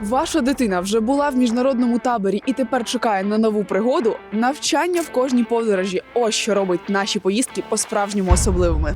Ваша дитина вже була в міжнародному таборі і тепер чекає на нову пригоду. Навчання в кожній подорожі. Ось що робить наші поїздки по-справжньому особливими.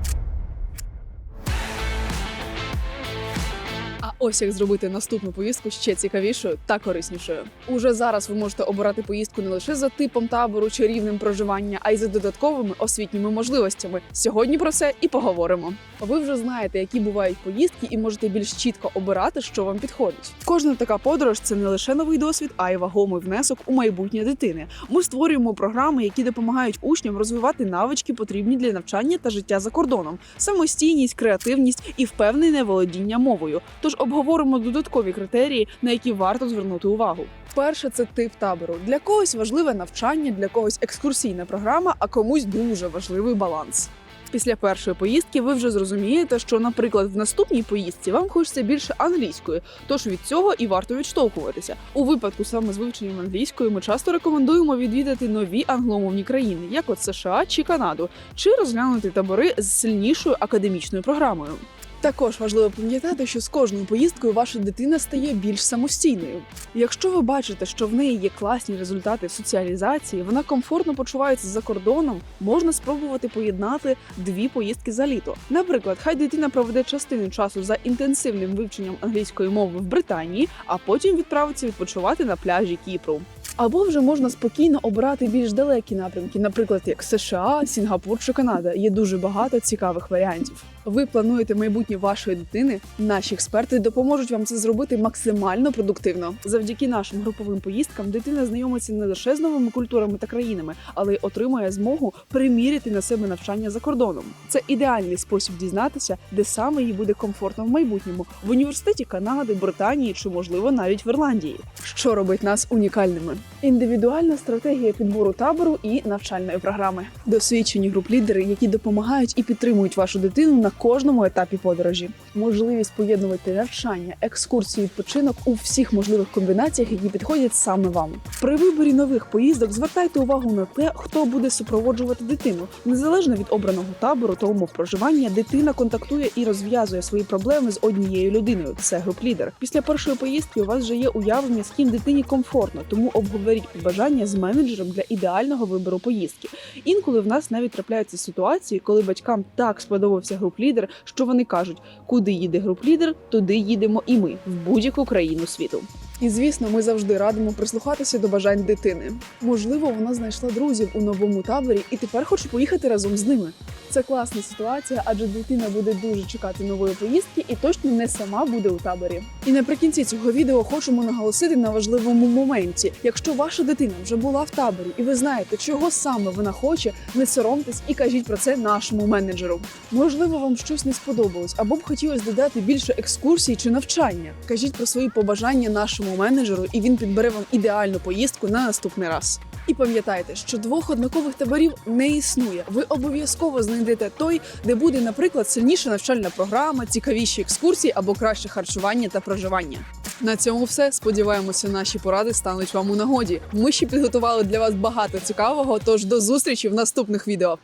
А ось як зробити наступну поїздку ще цікавішою та кориснішою. Уже зараз ви можете обирати поїздку не лише за типом табору чи рівнем проживання, а й за додатковими освітніми можливостями. Сьогодні про це і поговоримо. Ви вже знаєте, які бувають поїздки, і можете більш чітко обирати, що вам підходить. Кожна така подорож це не лише новий досвід, а й вагомий внесок у майбутнє дитини. Ми створюємо програми, які допомагають учням розвивати навички, потрібні для навчання та життя за кордоном, самостійність, креативність і впевнене володіння мовою. Тож обговоримо додаткові критерії, на які варто звернути увагу. Перше це тип табору. Для когось важливе навчання, для когось екскурсійна програма, а комусь дуже важливий баланс. Після першої поїздки ви вже зрозумієте, що, наприклад, в наступній поїздці вам хочеться більше англійської, тож від цього і варто відштовхуватися. У випадку саме з вивченням англійської ми часто рекомендуємо відвідати нові англомовні країни, як от США чи Канаду, чи розглянути табори з сильнішою академічною програмою. Також важливо пам'ятати, що з кожною поїздкою ваша дитина стає більш самостійною. Якщо ви бачите, що в неї є класні результати в соціалізації, вона комфортно почувається за кордоном, можна спробувати поєднати дві поїздки за літо. Наприклад, хай дитина проведе частину часу за інтенсивним вивченням англійської мови в Британії, а потім відправиться відпочивати на пляжі Кіпру. Або вже можна спокійно обирати більш далекі напрямки, наприклад, як США, Сінгапур чи Канада. Є дуже багато цікавих варіантів. Ви плануєте майбутнє вашої дитини. Наші експерти допоможуть вам це зробити максимально продуктивно. Завдяки нашим груповим поїздкам дитина знайомиться не лише з новими культурами та країнами, але й отримує змогу приміряти на себе навчання за кордоном. Це ідеальний спосіб дізнатися, де саме їй буде комфортно в майбутньому в університеті Канади, Британії чи, можливо, навіть в Ірландії. Що робить нас унікальними? Індивідуальна стратегія підбору табору і навчальної програми. Досвідчені груп-лідери, які допомагають і підтримують вашу дитину на кожному етапі подорожі. Можливість поєднувати навчання, екскурсії, відпочинок у всіх можливих комбінаціях, які підходять саме вам. При виборі нових поїздок звертайте увагу на те, хто буде супроводжувати дитину. Незалежно від обраного табору та умов проживання, дитина контактує і розв'язує свої проблеми з однією людиною. Це груп-лідер. Після першої поїздки у вас вже є уявлення, з ким дитині комфортно, тому обговоріть побажання з менеджером для ідеального вибору поїздки. Інколи в нас навіть трапляються ситуації, коли батькам так сподобався груп-лідер, що вони кажуть, куди їде груп-лідер, туди їдемо і ми в будь-яку країну світу. І звісно, ми завжди радимо прислухатися до бажань дитини. Можливо, вона знайшла друзів у новому таборі і тепер хоче поїхати разом з ними. Це класна ситуація, адже дитина буде дуже чекати нової поїздки і точно не сама буде у таборі. І наприкінці цього відео хочемо наголосити на важливому моменті. Якщо ваша дитина вже була в таборі, і ви знаєте, чого саме вона хоче, не соромтесь і кажіть про це нашому менеджеру. Можливо, вам щось не сподобалось, або б хотілося додати більше екскурсій чи навчання. Кажіть про свої побажання нашому менеджеру, і він підбере вам ідеальну поїздку на наступний раз. І пам'ятайте, що двох однакових таборів не існує. Ви обов'язково знайдете той, де буде, наприклад, сильніша навчальна програма, цікавіші екскурсії або краще харчування та проживання. На цьому все. Сподіваємося, наші поради стануть вам у нагоді. Ми ще підготували для вас багато цікавого. Тож до зустрічі в наступних відео.